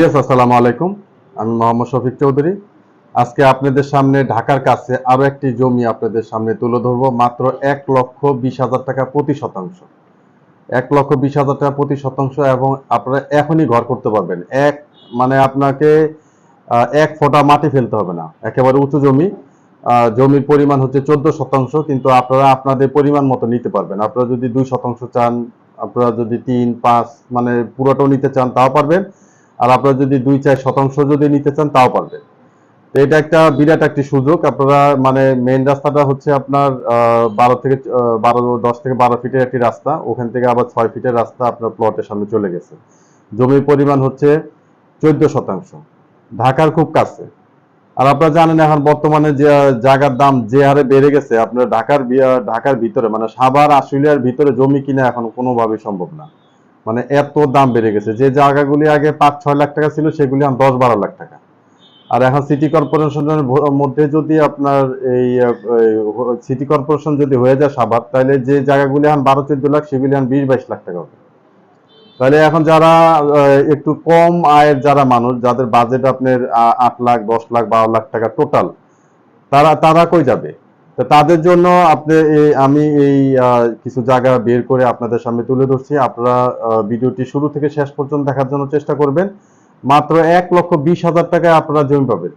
BS আসসালামু আলাইকুম। আমি মোহাম্মদ শফিক চৌধুরী। আজকে আপনাদের সামনে ঢাকার কাছে আরও একটি জমি আপনাদের সামনে তুলে ধরবো, মাত্র এক লক্ষ বিশ হাজার টাকা প্রতি শতাংশ। এক লক্ষ বিশ হাজার টাকা প্রতি শতাংশ এবং আপনারা এখনই ঘর করতে পারবেন। এক মানে আপনাকে এক ফোঁটা মাটি ফেলতে হবে না। একেবারে উঁচু জমি। জমির পরিমাণ হচ্ছে চোদ্দ শতাংশ, কিন্তু আপনারা আপনাদের পরিমাণ মতো নিতে পারবেন। আপনারা যদি দুই শতাংশ চান, আপনারা যদি তিন, পাঁচ মানে পুরোটাও নিতে চান, তাও পারবেন। আর আপনারা যদি দুই চার শতাংশ যদি নিতে চান, তাও পারবেন। তো এটা একটা বিরাট একটি সুযোগ। আপনারা মানে মেইন রাস্তাটা হচ্ছে আপনার বারো থেকে বারো, দশ থেকে বারো ফিটের একটি রাস্তা। ওখান থেকে আবার ছয় ফিটের রাস্তা আপনার প্লটের সামনে চলে গেছে। জমির পরিমাণ হচ্ছে চোদ্দ শতাংশ। ঢাকার খুব কাছে। আর আপনারা জানেন এখন বর্তমানে যে, জায়গার দাম যে হারে বেড়ে গেছে, আপনার ঢাকার ঢাকার ভিতরে মানে সাভার, আশুলিয়ার ভিতরে জমি কিনা এখন কোনোভাবেই সম্ভব না। মানে এত দাম বেড়ে গেছে। যে জায়গাগুলি আগে পাঁচ, ছয় লাখ টাকা ছিল, সেগুলি এখন দশ, বারো লাখ টাকা। আর এখন সিটি কর্পোরেশনের মধ্যে যদি আপনার এই সিটি কর্পোরেশন যদি হয়ে যায় সাভার, তাহলে যে জায়গাগুলি এখন বারো, চোদ্দ লাখ, সেগুলি এখন বিশ, বাইশ লাখ টাকা হবে। তাহলে এখন যারা একটু কম আয়ের যারা মানুষ, যাদের বাজেট আপনার আট লাখ, দশ লাখ, বারো লাখ টাকা টোটাল তারা তারা কই যাবে? তো তাদের জন্য আপনি আমি এই কিছু জায়গা বের করে আপনাদের সামনে তুলে ধরছি। আপনারা ভিডিওটি শুরু থেকে শেষ পর্যন্ত দেখার জন্য চেষ্টা করবেন। মাত্র এক লক্ষ বিশ হাজার টাকায় আপনারা জমি পাবেন।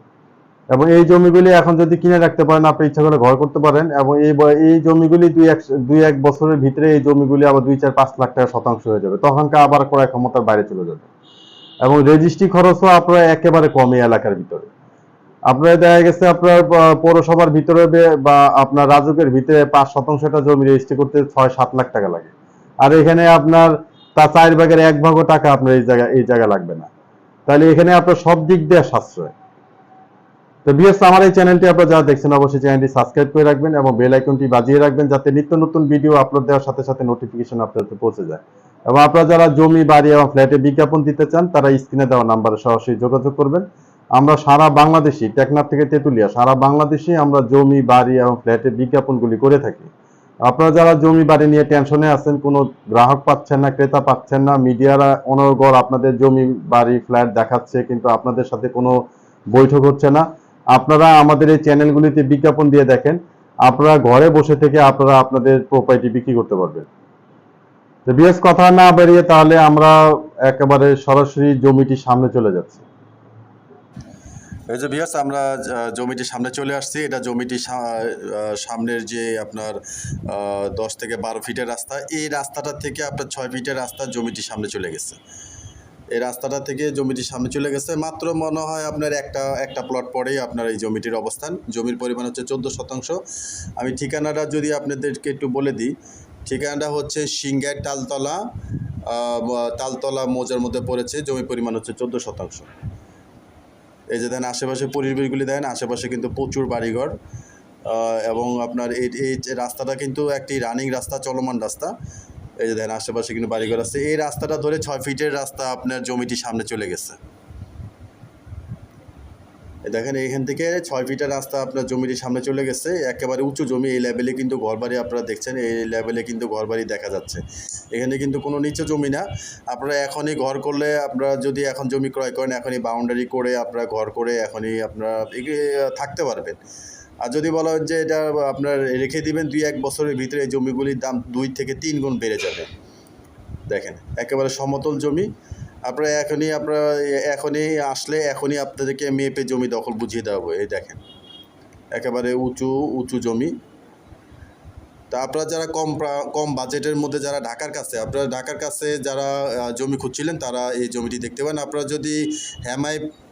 এবং এই জমিগুলি এখন যদি কিনে রাখতে পারেন, আপনি ইচ্ছা করে ঘর করতে পারেন। এবং এই এই জমিগুলি দুই এক দুই এক বছরের ভিতরে এই জমিগুলি আবার দুই চার পাঁচ লাখ টাকা শতাংশ হয়ে যাবে। তখনকার আবার ক্রয় ক্ষমতার বাইরে চলে যাবে। এবং রেজিস্ট্রি খরচও আপনার একেবারে কম এলাকার ভিতরে। আপনার দেখা গেছে আপনার পৌরসভার ভিতরে বা আপনার রাজুকের ভিতরে পাঁচ শতাংশটা জমি রেজিস্ট্রি করতে ছয় সাত লাখ টাকা লাগে। আর এখানে আপনার তা চার ভাগের এক ভাগও টাকা আপনার এই জায়গা এই জায়গা লাগবে না। তাহলে এখানে আপনার সব দিক দিয়ে সাশ্রয়। তো বিএস, আমার এই চ্যানেলটি আপনারা যারা দেখছেন, অবশ্যই চ্যানেলটি সাবস্ক্রাইব করে রাখবেন এবং বেল আইকনটি বাজিয়ে রাখবেন যাতে নিত্য নতুন ভিডিও আপলোড দেওয়ার সাথে সাথে নোটিফিকেশন আপনাদের পৌঁছে যায়। এবং আপনারা যারা জমি, বাড়ি এবং ফ্ল্যাটে বিজ্ঞাপন দিতে চান, তারা স্ক্রিনে দেওয়া নাম্বারে সরাসরি যোগাযোগ করবেন। আমরা সারা বাংলাদেশি টেকনাফ থেকে তেতুলিয়া, সারা বাংলাদেশে আমরা জমি, বাড়ি এবং ফ্ল্যাটে বিজ্ঞাপনগুলি করে থাকি। আপনারা যারা জমি, বাড়ি নিয়ে টেনশনে আছেন, কোনো গ্রাহক পাচ্ছেন না, ক্রেতা পাচ্ছেন না, মিডিয়ারা অনর্গল আপনাদের জমি, বাড়ি, ফ্ল্যাট দেখাচ্ছে, কিন্তু আপনাদের সাথে কোনো বৈঠক হচ্ছে না। আপনারা আমাদের এই চ্যানেলগুলিতে বিজ্ঞাপন দিয়ে দেখেন, আপনারা ঘরে বসে থেকে আপনারা আপনাদের প্রপার্টি বিক্রি করতে পারবেন। তো বিএস কথা না বেরিয়ে তাহলে আমরা একেবারে সরাসরি জমিটির সামনে চলে যাচ্ছি। এই যে বিয়াস আমরা জমিটির সামনে চলে আসছি। এটা জমিটির সা- সামনের যে আপনার দশ থেকে বারো ফিটের রাস্তা, এই রাস্তাটা থেকে আপনার ছয় ফিটের রাস্তা জমিটির সামনে চলে গেছে। এই রাস্তাটা থেকে জমিটির সামনে চলে গেছে। মাত্র মনে হয় আপনার একটা একটা প্লট পরেই আপনার এই জমিটির অবস্থান। জমির পরিমাণ হচ্ছে চোদ্দ শতাংশ। আমি ঠিকানাটা যদি আপনাদেরকে একটু বলে দিই, ঠিকানাটা হচ্ছে সিংগাই তালতলা তালতলা মোজার মধ্যে পড়েছে। জমির পরিমাণ হচ্ছে চোদ্দ শতাংশ। এই যে দেন আশেপাশে পরিবেশগুলি দেন আশেপাশে কিন্তু প্রচুর বাড়িঘর এবং আপনার এই এই রাস্তাটা কিন্তু একটি রানিং রাস্তা, চলমান রাস্তা। এই যে দেন আশেপাশে কিন্তু বাড়িঘর আছে। এই রাস্তাটা ধরে ছয় ফিটের রাস্তা আপনার জমিটি সামনে চলে গেছে। দেখেন এইখান থেকে ছয় ফিটের রাস্তা আপনার জমিটি সামনে চলে গেছে। একেবারে উঁচু জমি, এই লেভেলে কিন্তু ঘরবাড়ি আপনারা দেখছেন, এই লেভেলে কিন্তু ঘরবাড়ি দেখা যাচ্ছে। এখানে কিন্তু কোনো নিচু জমি না। আপনারা এখনই ঘর করলে আপনারা যদি এখন জমি ক্রয় করেন, এখনই বাউন্ডারি করে আপনারা ঘর করে এখনই আপনারা থাকতে পারবেন। আর যদি বলা হয় যে এটা আপনার রেখে দিবেন, দুই এক বছরের ভিতরে এই জমিগুলির দাম দুই থেকে তিন গুণ বেড়ে যাবে। দেখেন, একেবারে সমতল জমি। আপনারা এখনই আপনারা এখনই আসলে এখনই আপনাদেরকে মেপে জমি দখল বুঝিয়ে দেওয়া এই দেখেন। একেবারে উঁচু উঁচু জমি। তা আপনারা যারা কম কম বাজেটের মধ্যে যারা ঢাকার কাছে, আপনারা ঢাকার কাছে যারা জমি খুঁজছিলেন, তারা এই জমিটি দেখতে পান আপনারা যদি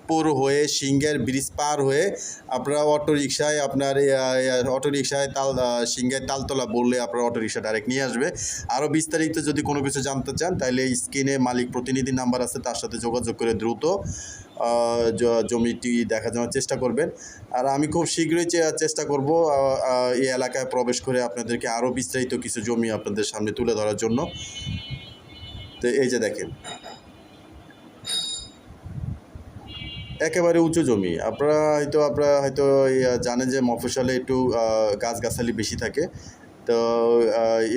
হেমায়পুর হয়ে সিঙ্গের ব্রিজ পার হয়ে আপনারা অটো রিক্সায় আপনার অটো রিক্সায় তাল সিঙ্গের তালতলা বললে আপনার অটো রিক্সা ডাইরেক্ট নিয়ে আসবে। আরও বিস্তারিত যদি কোনো কিছু জানতে চান তাহলে স্ক্রিনে মালিক প্রতিনিধি নাম্বার আছে, তার সাথে যোগাযোগ করে দ্রুত জমিটি দেখা যাওয়ার চেষ্টা করবেন। আর আমি খুব শীঘ্রই চেষ্টা করব এই এলাকায় প্রবেশ করে আপনাদেরকে আরও বিস্তারিত কিছু জমি আপনাদের সামনে তুলে ধরার জন্য। তো এই যে দেখেন। একেবারে উঁচু জমি। আপনারা হয়তো আপনারা হয়তো জানেন যে মফসলে একটু গাছগাছালি বেশি থাকে। তো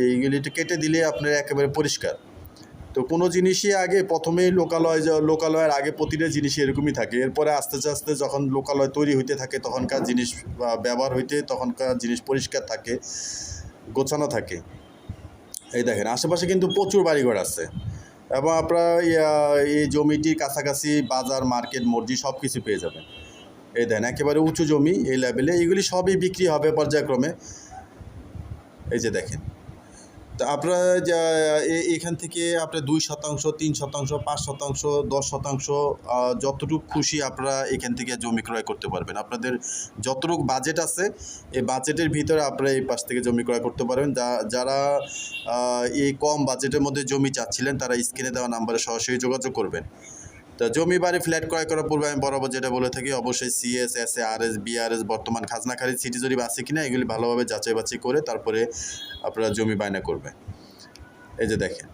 এইগুলি একটু কেটে দিলে আপনার একেবারে পরিষ্কার। তো কোনো জিনিসই আগে প্রথমেই লোকালয় লোকালয়ের আগে প্রতিটা জিনিসই এরকমই থাকে। এরপরে আস্তে আস্তে যখন লোকালয় তৈরি হইতে থাকে, তখনকার জিনিস ব্যবহার হইতে তখনকার জিনিস পরিষ্কার থাকে, গোছানো থাকে। এই দেখেন, আশেপাশে কিন্তু প্রচুর বাড়িঘর আছে। এবং আপনারা এই জমিটির কাছাকাছি বাজার, মার্কেট, মর্জি সব কিছু পেয়ে যাবেন। এই দেন, একেবারে উঁচু জমি এই লেভেলে এগুলি সবই বিক্রি হবে পর্যায়ক্রমে। এই যে দেখেন। তা আপনারা এখান থেকে আপনার দুই শতাংশ, তিন শতাংশ, পাঁচ শতাংশ, দশ শতাংশ যতটুকু খুশি আপনারা এখান থেকে জমি ক্রয় করতে পারবেন। আপনাদের যতটুকু বাজেট আছে, এই বাজেটের ভিতরে আপনারা এই পাশ থেকে জমি ক্রয় করতে পারবেন। যারা এই কম বাজেটের মধ্যে জমি চাচ্ছিলেন, তারা স্ক্রিনে দেওয়া নাম্বারে সরাসরি যোগাযোগ করবেন। তা জমি বাড়ি ফ্ল্যাট ক্রয় করার পূর্বে আমি বরাবর যেটা বলে থাকি, অবশ্যই CS S A R S BRS বর্তমান খাজনাখারি সিটি জরিপ আছে কিনা, এগুলি ভালোভাবে যাচাই বাছাই করে তারপরে আপনারা জমি বায়না করবেন। এই যে দেখেন।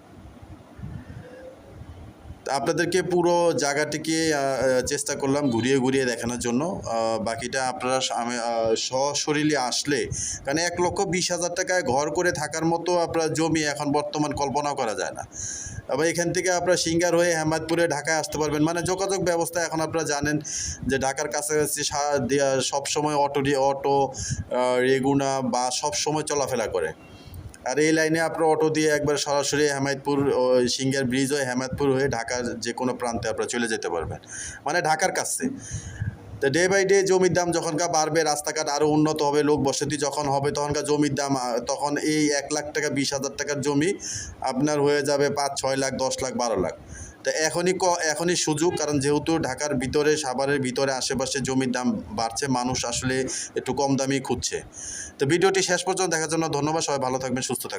আপনাদেরকে পুরো জায়গাটিকে চেষ্টা করলাম ঘুরিয়ে ঘুরিয়ে দেখানোর জন্য। বাকিটা আপনারা আমি সশরীরে আসলে, কারণ এক লক্ষ বিশ হাজার টাকায় ঘর করে থাকার মতো আপনার জমি এখন বর্তমান কল্পনাও করা যায় না। আবার এখান থেকে আপনারা সিঙ্গার হয়ে হেমাদপুরে ঢাকায় আসতে পারবেন। মানে যোগাযোগ ব্যবস্থা এখন আপনারা জানেন যে ঢাকার কাছাকাছি সা- দেয়া- সবসময় অটো অটো রেগুনা বা সব সময় চলাফেরা করে। আর এই লাইনে আপনার অটো দিয়ে একবার সরাসরি হেমায়তপুর সিঙ্গার ব্রিজ হয়ে হেমায়তপুর হয়ে ঢাকার যে কোনো প্রান্তে আপনারা চলে যেতে পারবেন। মানে ঢাকার কাছে। তো ডে বাই ডে জমির দাম যখনকার বাড়বে, রাস্তাঘাট আরও উন্নত হবে, লোক বসতি যখন হবে, তখনকার জমির দাম তখন এই এক লাখ টাকা, বিশ হাজার টাকার জমি আপনার হয়ে যাবে পাঁচ, ছয় লাখ, দশ লাখ, বারো লাখ। তো এখনই ক, এখনই সুযোগ, কারণ যেহেতু ঢাকার ভিতরে, সাভারের ভিতরে আশেপাশে জমির দাম বাড়ছে, মানুষ আসলে একটু কম দামি খুঁজছে। তো ভিডিওটি শেষ পর্যন্ত দেখার জন্য ধন্যবাদ, সবাই ভালো থাকবেন, সুস্থ থাকবেন।